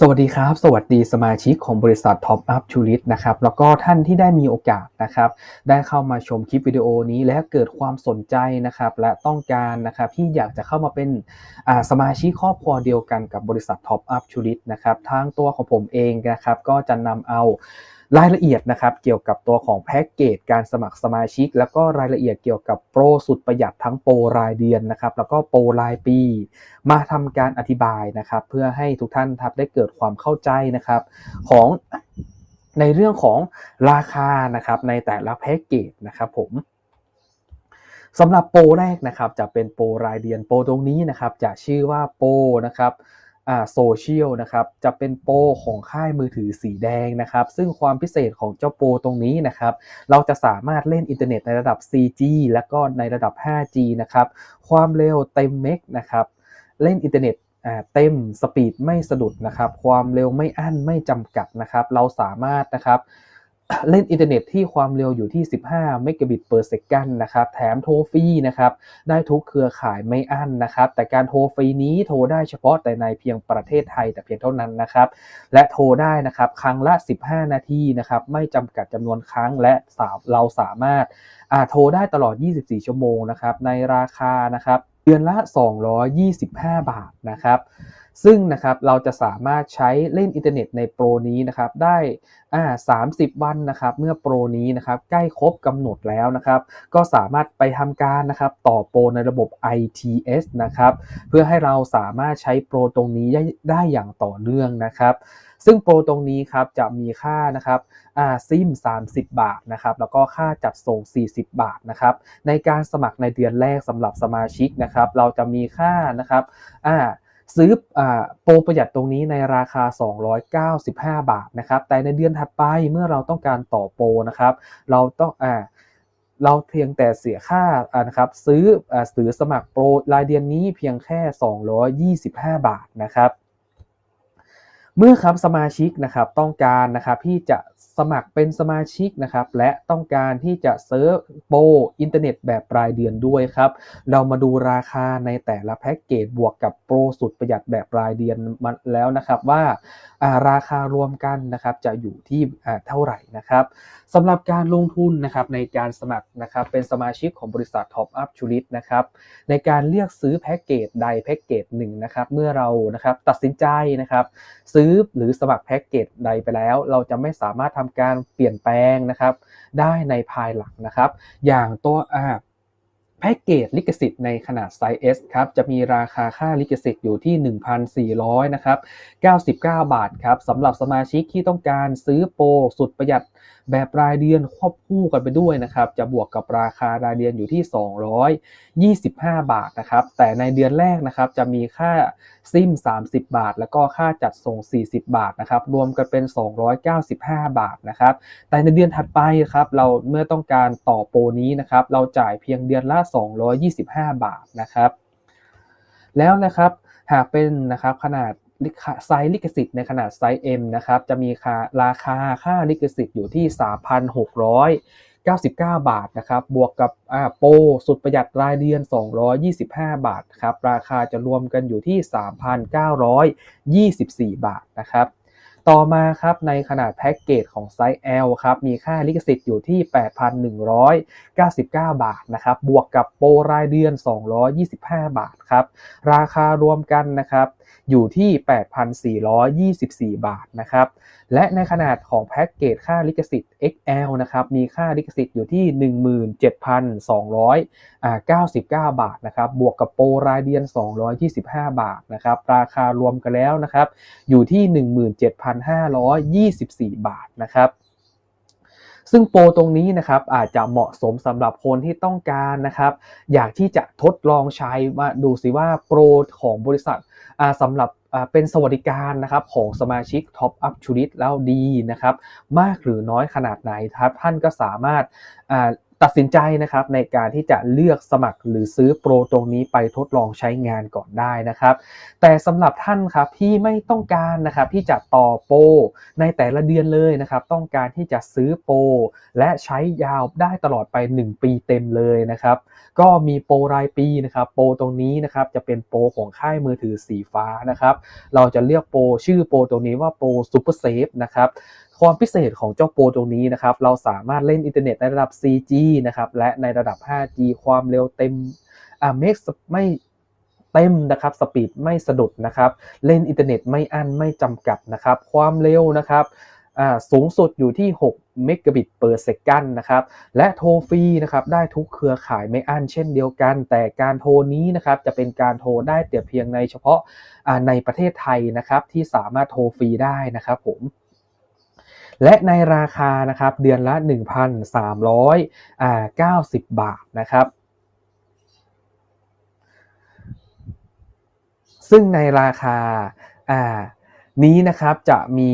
สวัสดีครับ สวัสดีสมาชิกของบริษัท Top Up t o u r i s t นะครับแล้วก็ท่านที่ได้มีโอกาสนะครับ ได้เข้ามาชมคลิปวิดีโอนี้และเกิดความสนใจนะครับ และต้องการนะครับที่อยากจะเข้ามาเป็นสมาชิกครอบครัวเดียวกันกับบริษัท Top Up t o u r i s t นะครับทางตัวของผมเองนะครับ ก็จะนำเอา รายละเอียดนะครับเกี่ยวกับตัวของแพ็กเกจการสมัครสมาชิก แล้วก็รายละเอียดเกี่ยวกับโปรสุดประหยัดทั้งโปรรายเดือนนะครับแล้วก็โปรรายปี มาทำการอธิบายนะครับเพื่อให้ทุกท่านครับได้เกิดความเข้าใจนะครับของในเรื่องของราคานะครับในแต่ละแพ็กเกจนะครับผมสำหรับโปรแรกนะครับจะเป็นโปรรายเดือนโปรตรงนี้นะครับจะชื่อว่าโปรนะครับ โซเชียลนะครับจะเป็นโปรของค่ายมือถือสีแดงนะครับ ซึ่งความพิเศษของเจ้าโปรตรงนี้นะครับ เราจะสามารถเล่นอินเทอร์เน็ตในระดับ 4G และก็ในระดับ 5G นะครับ ความเร็วเต็มเมกนะครับ เล่นอินเทอร์เน็ตอ่าเต็มสปีดไม่สะดุดนะครับ ความเร็วไม่อั้นไม่จำกัดนะครับ เราสามารถนะครับ เล่นอินเทอร์เน็ตที่ความเร็วอยู่ที่ 15 เมกะบิต per second นนะครับ แถมโทรฟรีนะครับ ได้ทุกเครือข่ายไม่อั้นนะครับ แต่การโทรฟรีนี้โทรได้เฉพาะแต่ในเพียงประเทศไทยแต่เพียงเท่านั้นนะครับ และโทรได้นะครับ ครั้งละ 15 นาทีนะครับ ไม่จำกัดจำนวนครั้งและเราสามารถอ่าโทรได้ตลอด 24 ชั่วโมงนะครับ ในราคานะครับ เดือนละ 225 บาทนะครับ ซึ่งนะครับเราจะสามารถใช้เล่นอินเทอร์เน็ตในโปรนี้นะครับได้อ่า30วันนะครับเมื่อโปรนี้นะครับใกล้ครบกำหนดแล้วนะครับ ก็สามารถไปทำการนะครับต่อโปรในระบบ ITS นะครับเพื่อให้เราสามารถใช้โปรตรงนี้ได้ได้อย่างต่อเนื่องนะครับซึ่งโปรตรงนี้ครับจะมีค่านะครับซิม 30 บาทนะครับแล้วก็ค่าจัดส่ง 40 บาทนะครับในการสมัครในเดือนแรกสำหรับสมาชิกนะครับ เราจะมีค่านะครับอ่า ซื้ออโปรประหยัดตรงนี้ในราคา 295 บาทนะครับ แต่ในเดือนถัดไปเมื่อเราต้องการต่อโปรนะครับ เราต้องอ่าเราเพียงแต่เสียค่านะครับซื้อซื้อสมัครโปรรายเดือนนี้เพียงแค่ 225 บาทนะครับเมื่อครับสมาชิกนะครับต้องการนะครับที่จะ สมัครเป็นสมาชิกนะครับ และต้องการที่จะเซิร์ฟโปรอินเทอร์เน็ตแบบรายเดือนด้วยครับ เรามาดูราคาในแต่ละแพ็กเกจบวกกับโปรสุดประหยัดแบบรายเดือนมาแล้วนะครับว่าาราคารวมกันนะครับจะอยู่ที่เท่าไหร่นะครับ สำหรับการลงทุนนะครับในการสมัครนะครับเป็นสมาชิกของบริษัท Top Up t o u r i t นะครับในการเลือกซื้อแพ็กเกจใดแพ็กเกจหนึ่งนะครับเมื่อเรานะครับตัดสินใจนะครับซื้อหรือสมัครแพ็กเกจใดไปแล้ว เราจะไม่สามารถทำการเปลี่ยนแปลงนะครับได้ในภายหลังนะครับ อย่างตัวอ่าแพ็กเกจลิขสิทธิ์ในขนาดไซส์ S ครับ จะมีราคาค่าลิขสิทธิ์อยู่ที่ 1,400นะครับ99 บาทครับสำหรับสมาชิกที่ต้องการซื้อโปรสุดประหยัด แบบรายเดือนควบคู่กันไปด้วยนะครับ จะบวกกับราคารายเดือนอยู่ที่ 225 บาทนะครับ แต่ในเดือนแรกนะครับจะมีค่าซิม 30 บาท แล้วก็ค่าจัดส่ง 40 บาทนะครับ รวมกันเป็น 295 บาทนะครับ แต่ในเดือนถัดไปครับ เราเมื่อต้องการต่อโปรนี้นะครับ เราจ่ายเพียงเดือนละ 225 บาทนะครับ แล้วนะครับหากเป็นนะครับขนาด ไซส์ลิขสิทธิ์ในขนาดไซส์ M นะครับ จะมีค่าราคาค่าลิขสิทธิ์อยู่ที่ 3,699 บาทนะครับ บวกกับอ่าโปรสุดประหยัดรายเดือน 225 บาทครับ ราคาจะรวมกันอยู่ที่ 3,924 บาทนะครับ ต่อมาครับในขนาดแพ็กเกจของไซส์ L ครับมีค่าลิขสิทธิ์อยู่ที่ 8,199 บาทนะครับบวกกับโปรรายเดือน 225 บาทครับราคารวมกันนะครับอยู่ที่ 8,424 บาทนะครับและในขนาดของแพ็กเกจค่าลิขสิทธิ์ XL นะครับมีค่าลิขสิทธิ์อยู่ที่ 17,299 บาทนะครับบวกกับโปรรายเดือน 225 บาทนะครับราคารวมกันแล้วนะครับอยู่ที่1,524 บาทนะครับ ซึ่งโปรตรงนี้นะครับอาจจะเหมาะสมสำหรับคนที่ต้องการนะครับ อยากที่จะทดลองใช้ว่าดูสิว่าโปรของบริษัทสำหรับเป็นสวัสดิการนะครับของสมาชิก Top Up t o u r i s t แล้วดีนะครับ มากหรือน้อยขนาดไหนครับท่านก็สามารถ ตัดสินใจนะครับในการที่จะเลือกสมัครหรือซื้อโปรตรงนี้ไปทดลองใช้งานก่อนได้นะครับ แต่สำหรับท่านครับที่ไม่ต้องการนะครับที่จะต่อโปรในแต่ละเดือนเลยนะครับต้องการที่จะซื้อโปรและใช้ยาวได้ตลอดไป 1 ปีเต็มเลยนะครับ ก็มีโปรรายปีนะครับโปรตรงนี้นะครับจะเป็นโปรของค่ายมือถือสีฟ้านะครับ เราจะเลือกโปรชื่อโปรตรงนี้ว่าโปรซูเปอร์เซฟนะครับ ความพิเศษของเจ้าโปรตรงนี้นะครับ เราสามารถเล่นอินเทอร์เน็ตในระดับ 4G นะครับ และในระดับ 5G ความเร็วเต็มอ่าเมกไม่เต็มนะครับสปีดไม่สะดุดนะครับ เล่นอินเทอร์เน็ตไม่อั้นไม่จำกัดนะครับ ความเร็วนะครับสูงสุดอยู่ที่ 6 เมกะบิตเปอร์เซกันนะครับ และโทรฟรีนะครับ ได้ทุกเครือข่ายไม่อั้นเช่นเดียวกัน แต่การโทรนี้นะครับ จะเป็นการโทรได้แต่เพียงในเฉพาะในประเทศไทยนะครับ ที่สามารถโทรฟรีได้นะครับผม และในราคานะครับเดือนละ 1,390 บาทนะครับ ซึ่งในราคาอ่านี้นะครับจะมี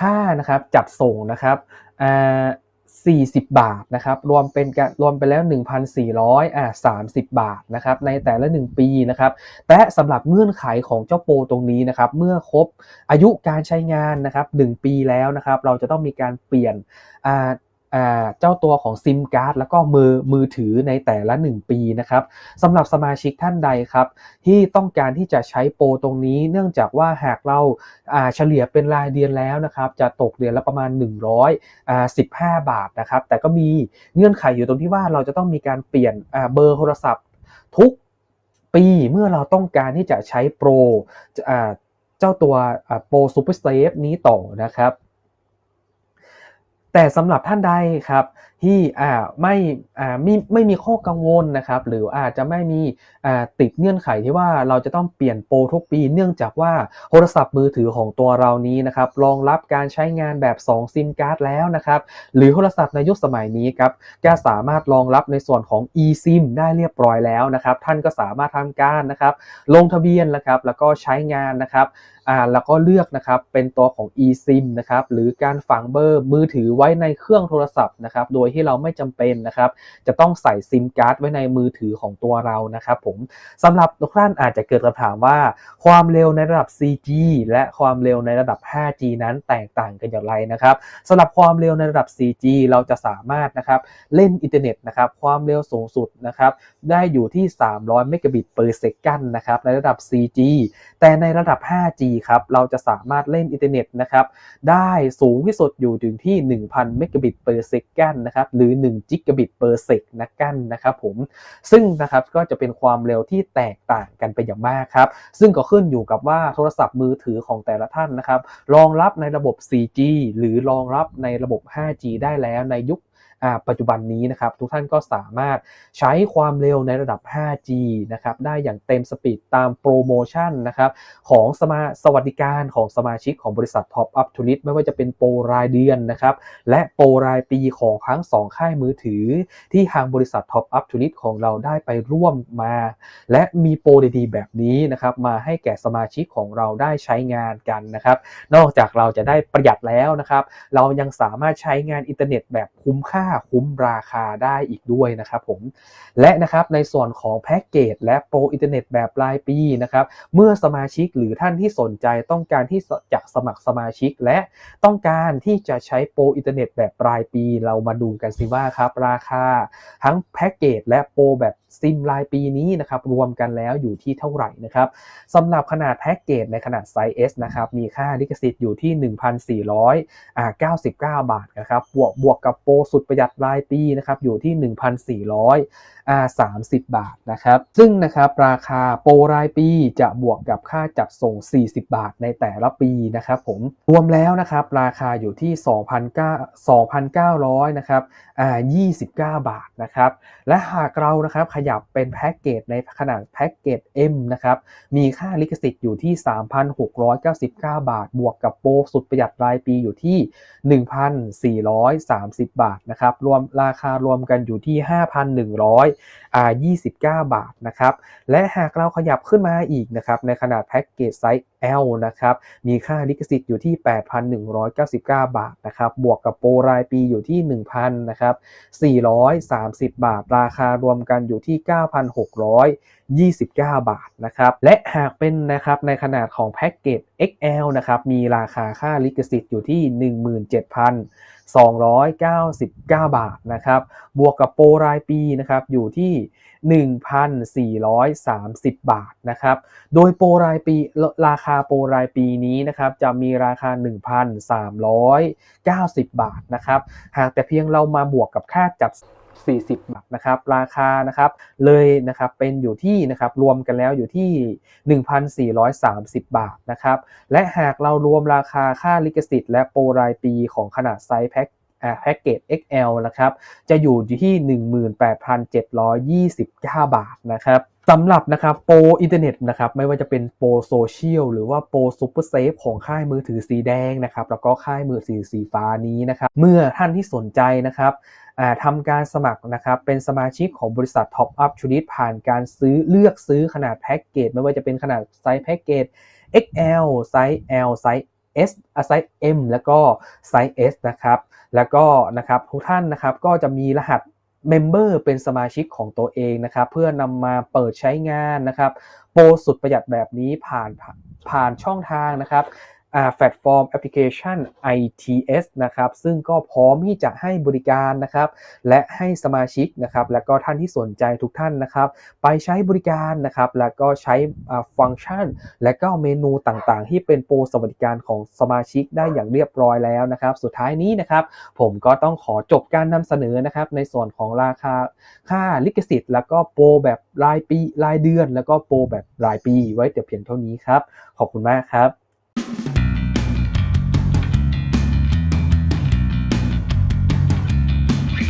ค่านะครับจัดส่งนะครับ 40 บาทนะครับ รวมเป็นการรวมไปแล้ว 1,400อ่า30 บาทนะครับ ในแต่ละ 1 ปีนะครับ แต่สำหรับเงื่อนไขของเจ้าโปรตรงนี้นะครับ เมื่อครบอายุการใช้งานนะครับ 1 ปีแล้วนะครับ เราจะต้องมีการเปลี่ยนอ่า เจ้าตัวของซิมการ์ดแล้วก็มือมือถือในแต่ละ 1 ปีนะครับสำหรับสมาชิกท่านใดครับ ที่ต้องการที่จะใช้โปรตรงนี้ เนื่องจากว่าหากเราเฉลี่ยเป็นรายเดือนแล้วนะครับจะตกเดือนละประมาณ 115 บาทนะครับ แต่ก็มีเงื่อนไขอยู่ตรงที่ว่าเราจะต้องมีการเปลี่ยนเบอร์โทรศัพท์ทุกปีเมื่อเราต้องการที่จะใช้โปรเจ้าตัวโปรซูเปอร์สเซฟนี้ต่อนะครับ แต่สำหรับท่านใดครับที่อ่าไม่อ่าไม่ไม่มีข้อกังวลนะครับหรืออาจจะไม่มีอ่าติดเงื่อนไขที่ว่าเราจะต้องเปลี่ยนโปรทุกปี เนื่องจากว่าโทรศัพท์มือถือของตัวเรานี้นะครับรองรับการใช้งานแบบ 2 ซิมการ์ดแล้วนะครับหรือโทรศัพท์ในยุคสมัยนี้ครับก็สามารถรองรับในส่วนของ eSIM ได้เรียบร้อยแล้วนะครับ ท่านก็สามารถทำการนะครับลงทะเบียนนะครับแล้วก็ใช้งานนะครับ อ่าแล้วก็เลือกนะครับเป็นตัวของ eSIM นะครับหรือการฝังเบอร์มือถือไว้ในเครื่องโทรศัพท์นะครับโดยที่เราไม่จำเป็นนะครับจะต้องใส่ซิมการ์ดไว้ในมือถือของตัวเรานะครับผมสำหรับทุกท่านอาจจะเกิดคำถามว่า ความเร็วในระดับ 4G และความเร็วในระดับ 5G นั้นแตกต่างกันอย่างไรนะครับสำหรับความเร็วในระดับ 4G เราจะสามารถนะครับเล่นอินเทอร์เน็ตนะครับความเร็วสูงสุดนะครับได้อยู่ที่ 300 เมกะบิตเปอร์เซกันนะครับในระดับ 4G แต่ในระดับ 5G ครับเราจะสามารถเล่นอินเทอร์เน็ตนะครับได้สูงที่สุดอยู่ถึงที่ 1,000เมกะบิตเปอร์เซกันนะครับหรือ 1 จิกะบิตเปอร์เซกนะกันนะครับผมซึ่งนะครับก็จะเป็นความเร็วที่แตกต่างกันไปอย่างมากครับซึ่งก็ขึ้นอยู่กับว่าโทรศัพท์มือถือของแต่ละท่านนะครับรองรับในระบบ 4G หรือรองรับในระบบ 5G ได้แล้วในยุค ปัจจุบันนี้นะครับทุกท่านก็สามารถใช้ความเร็วในระดับ 5G นะครับได้อย่างเต็มสปีดตามโปรโมชั่นนะครับของสมาสวัสดิการของสมาชิกของบริษัท Top Up to l i t ไม่ว่าจะเป็นโปรรายเดือนนะครับและโปรรายปีของทั้ง 2 ค่ายมือถือ ที่ทางบริษัท Top Up to l i t ของเราได้ไปร่วมมา และมีโปรดีๆ แบบนี้นะครับมาให้แก่สมาชิกของเราได้ใช้งานกันนะครับนอกจากเราจะได้ประหยัดแล้วนะครับเรายังสามารถใช้งานอินเทอร์เน็ตแบบคุ้มค่าคุ้มราคาได้อีกด้วยนะครับผมและนะครับในส่วนของแพ็กเกจและโปรอินเทอร์เน็ตแบบรายปีนะครับเมื่อสมาชิกหรือท่านที่สนใจต้องการที่จะสมัครสมาชิก และต้องการที่จะใช้โปรอินเทอร์เน็ตแบบรายปี เรามาดูกันสิว่าครับราคา ทั้งแพ็กเกจและโปรแบบซิมรายปีนี้นะครับรวมกันแล้วอยู่ที่เท่าไหร่นะครับสำหรับขนาดแพ็กเกจในขนาดไซส์ S นะครับมีค่าลิขสิทธิ์อยู่ที่ 1,499 บาทนะครับบวกบวกกับโปรสุดประหยัดรายปีนะครับอยู่ที่ 1,400อ่า30 บาทนะครับซึ่งนะครับราคาโปรรายปีจะบวกกับค่าจัดส่ง 40 บาทในแต่ละปีนะครับผมรวมแล้วนะครับราคาอยู่ที่ 2,900นะครับอ่า29 บาทนะครับและหากเรานะครับขยับเป็นแพ็กเกจในขนาดแพ็กเกจ M นะครับ มีค่าลิขสิทธิ์อยู่ที่ 3,699 บาท บวกกับโปรสุดประหยัดรายปีอยู่ที่ 1,430 บาทนะครับ รวมราคารวมกันอยู่ที่ 5,129 บาทนะครับ และหากเราขยับขึ้นมาอีกนะครับ ในขนาดแพ็กเกจไซส์ L นะครับ มีค่าลิขสิทธิ์อยู่ที่ 8,199 บาทนะครับ บวกกับโปรรายปีอยู่ที่ 1,000นะครับ430 บาท ราคารวมกันอยู่ที่ 9,629 บาทนะครับ และหากเป็นนะครับในขนาดของแพ็กเกจ XL นะครับ มีราคาค่าลิขสิทธิ์อยู่ที่ 17,299 บาทนะครับ บวกกับโปรรายปีนะครับ อยู่ที่ 1,430 บาทนะครับ โดยโปรรายปีราคาาโปรรายปีนี้นะครับจะมีราคา 1,390 บาทนะครับหากแต่เพียงเรามาบวกกับค่าจัด 40 บาทนะครับราคานะครับเลยนะครับเป็นอยู่ที่นะครับรวมกันแล้วอยู่ที่ 1,430 บาทนะครับและหากเรารวมราคาค่าลิขสิทธิ์และโปรรายปีของขนาดไซส์แพ็คแพ็กเกจ XL นะครับ จะอยู่ที่ 18,729 บาทนะครับ สำหรับนะครับโปรอินเทอร์เน็ตนะครับไม่ว่าจะเป็นโปรโซเชียลหรือว่าโปรซูเปอร์เซฟของค่ายมือถือสีแดงนะครับแล้วก็ค่ายมือถือสีฟ้านี้นะครับเมื่อท่านที่สนใจนะครับทำการสมัครนะครับเป็นสมาชิกของบริษัท Top Up ชุดิตผ่านการซื้อเลือกซื้อขนาดแพ็กเกจไม่ว่าจะเป็นขนาดไซส์แพ็กเกจ XL ไซส์ L ไซส์ S ไซส์ M แล้วก็ไซส์ S นะครับแล้วก็นะครับทุกท่านนะครับก็จะมีรหัส เมมเบอร์เป็นสมาชิกของตัวเองนะครับ เพื่อนำมาเปิดใช้งานนะครับ โปรสุดประหยัดแบบนี้ผ่านผ่านช่องทางนะครับ แพลตฟอร์มแอปพลิเคชัน ITS นะครับซึ่งก็พร้อมที่จะให้บริการนะครับและให้สมาชิกนะครับและก็ท่านที่สนใจทุกท่านนะครับไปใช้บริการนะครับแล้วก็ใช้ฟังก์ชัน และก็เมนูต่างๆ ที่เป็นโปรสวัสดิการของสมาชิกได้อย่างเรียบร้อยแล้วนะครับสุดท้ายนี้นะครับผมก็ต้องขอจบการนำเสนอนะครับในส่วนของราคาค่าลิขสิทธิ์ แล้วก็โปรแบบรายปีรายเดือน แล้วก็โปรแบบรายปีไว้แต่เพียงเท่านี้ครับขอบคุณมากครับ